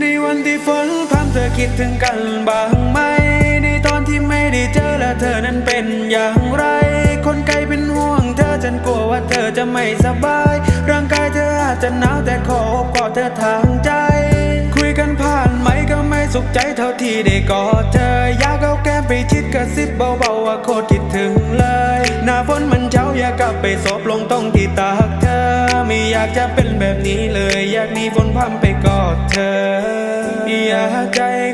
ในวันที่ฝนพรำเธอคิดถึงกันบ้างไหม ในตอนที่ไม่ได้เจอและเธอนั้นเป็นอย่างไร คนไกลเป็นห่วงเธอฉันกลัวว่าเธอจะไม่สบาย ร่างกายเธออาจจะหนาวแต่ขออบกอดเธอทางใจ คุยกันผ่านไหมก็ไม่สุขใจเท่าที่ได้กอดเธอ อยากเอาแก้มไปชิดกระซิบเบาๆว่าโคตรคิดถึงเลย หน้าฝนมันเช้าอยากกลับไปซบลงตรงที่ตากเธอ ไม่อยากจะเป็นแบบนี้เลย อยากหนีฝนพรำไปกอดเธอ